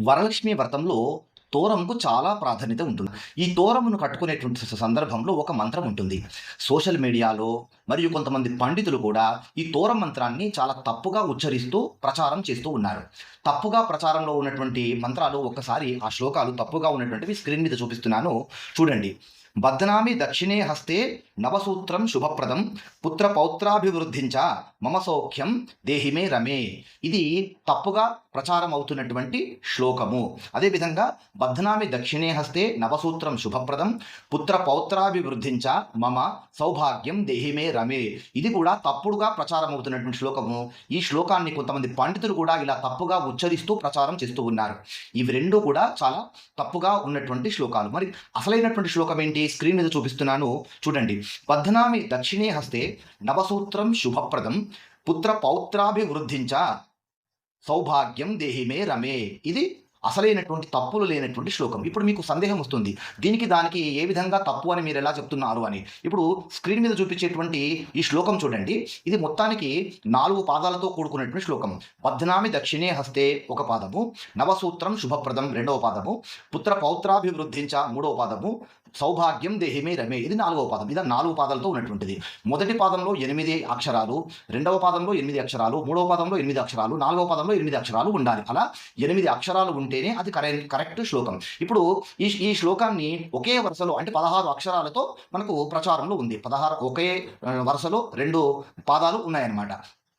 వరలక్ష్మి వ్రతంలో తోరంకు చాలా ప్రాధాన్యత ఉంటుంది. ఈ తోరమును కట్టుకునేటువంటి సందర్భంలో ఒక మంత్రం ఉంటుంది. సోషల్ మీడియాలో మరియు కొంతమంది పండితులు కూడా ఈ తోరం మంత్రాన్ని చాలా తప్పుగా ఉచ్చరిస్తూ ప్రచారం చేస్తూ ఉన్నారు. తప్పుగా ప్రచారంలో ఉన్నటువంటి మంత్రాలు ఒక్కసారి ఆ శ్లోకాలు తప్పుగా ఉన్నటువంటివి స్క్రీన్ మీద చూపిస్తున్నాను. చూడండి. బద్నామి దక్షిణే హస్తే నవసూత్రం శుభప్రదం. పుత్ర పౌత్రాభివృద్ధించ. మమ సౌఖ్యం. దేహిమే రమే. ఇది తప్పుగా ప్రచారం అవుతున్నటువంటి శ్లోకము. అదేవిధంగా బద్ధనామి దక్షిణే హస్తే నవసూత్రం శుభప్రదం. పుత్ర పౌత్రాభివృద్ధించ. మమ సౌభాగ్యం దేహిమే రమే. ఇది కూడా తప్పుడుగా ప్రచారం అవుతున్నటువంటి శ్లోకము. ఈ శ్లోకాన్ని కొంతమంది పండితులు కూడా ఇలా తప్పుగా ఉచ్చరిస్తూ ప్రచారం చేస్తూ ఉన్నారు. ఇవి రెండు కూడా చాలా తప్పుగా ఉన్నటువంటి శ్లోకాలు. మరి అసలైనటువంటి శ్లోకం ఏంటి స్క్రీన్ మీద చూపిస్తున్నాను. చూడండి. బద్ధనామి దక్షిణే హస్తే నవసూత్రం శుభప్రదం పుత్ర పౌత్రాభివృద్ధించ సౌభాగ్యం దేహిమే రమే. ఇది అసలైనటువంటి తప్పులు లేనటువంటి శ్లోకం. ఇప్పుడు మీకు సందేహం వస్తుంది దీనికి దానికి ఏ విధంగా తప్పు అని మీరు ఎలా చెప్తున్నారు అని. ఇప్పుడు స్క్రీన్ మీద చూపించేటువంటి ఈ శ్లోకం చూడండి. ఇది మొత్తానికి నాలుగు పాదాలతో కూడుకున్నటువంటి శ్లోకం. పద్నామి దక్షిణే హస్తే ఒక పాదము నవసూత్రం శుభప్రదం రెండవ పాదము పుత్ర పౌత్రాభివృద్ధించ మూడవ పాదము సౌభాగ్యం దేహిమే రమే ఇది నాలుగవ పాదం. ఇది నాలుగు పాదాలతో ఉన్నటువంటిది. మొదటి పాదంలో ఎనిమిది అక్షరాలు రెండవ పాదంలో ఎనిమిది అక్షరాలు మూడవ పాదంలో ఎనిమిది అక్షరాలు నాలుగవ పాదంలో ఎనిమిది అక్షరాలు ఉండాలి. అలా ఎనిమిది అక్షరాలు ఉంటే ఉంటేనే అది కరెక్ట్ కరెక్ట్ శ్లోకం. ఇప్పుడు ఈ ఈ శ్లోకాన్ని ఒకే వరుసలో అంటే పదహారు అక్షరాలతో మనకు ప్రచారంలో ఉంది. పదహారు ఒకే వరుసలో రెండు పాదాలు ఉన్నాయన్నమాట.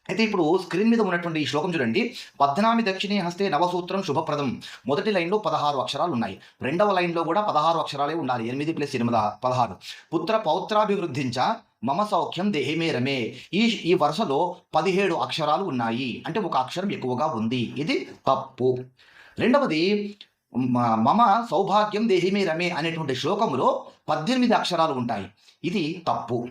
అయితే ఇప్పుడు స్క్రీన్ మీద ఉన్నటువంటి ఈ శ్లోకం చూడండి. పద్నామి దక్షిణే హస్తే నవసూత్రం శుభప్రదం. మొదటి లైన్లో పదహారు అక్షరాలు ఉన్నాయి. రెండవ లైన్లో కూడా పదహారు అక్షరాలే ఉండాలి. ఎనిమిది ప్లస్ ఎనిమిది? పదహారు. పుత్ర పౌత్రాభివృద్ధించ మమ సౌఖ్యం దేహమే రమే. ఈ ఈ వరుసలో పదిహేడు అక్షరాలు ఉన్నాయి. అంటే ఒక అక్షరం ఎక్కువగా ఉంది. ఇది తప్పు. రెండవది మ- మమ సౌభాగ్యం దేహిమే రమే అనేటువంటి శ్లోకములో పద్దెనిమిది అక్షరాలు ఉంటాయి. ఇది తప్పు.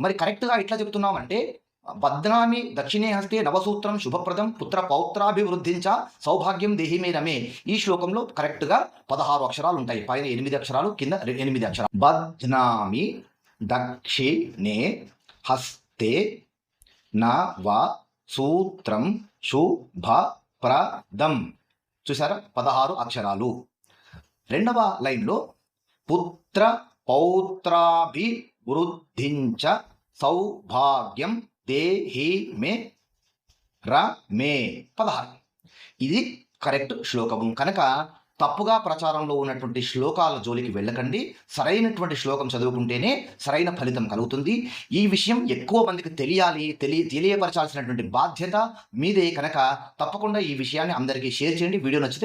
మరి కరెక్ట్గా ఎట్లా చెప్తున్నామంటే బద్నామి దక్షిణే హస్తే నవసూత్రం శుభప్రదం పుత్ర పౌత్రాభివృద్ధించ సౌభాగ్యం దేహిమే రమే. ఈ శ్లోకంలో కరెక్ట్గా పదహారు అక్షరాలు ఉంటాయి. పైన ఎనిమిది అక్షరాలు కింద ఎనిమిది అక్షరాలు. బద్నామి దక్షిణే హస్తే నవ సూత్రం శుభప్రదం. చూసారా పదహారు అక్షరాలు. రెండవ లైన్లో పుత్ర పౌత్రాభి వృద్ధించ సౌభాగ్యం దేహి మే ర మే. పదహారు. ఇది కరెక్ట్ శ్లోకము. కనుక తప్పుగా ప్రచారంలో ఉన్నటువంటి శ్లోకాల జోలికి వెళ్ళకండి. సరైనటువంటి శ్లోకం చదువుకుంటేనే సరైన ఫలితం కలుగుతుంది. ఈ విషయం ఎక్కువ మందికి తెలియాలి తెలియ తెలియపరచాల్సినటువంటి బాధ్యత మీదే కనుక తప్పకుండా ఈ విషయాన్ని అందరికీ షేర్ చేయండి. వీడియో నచ్చితే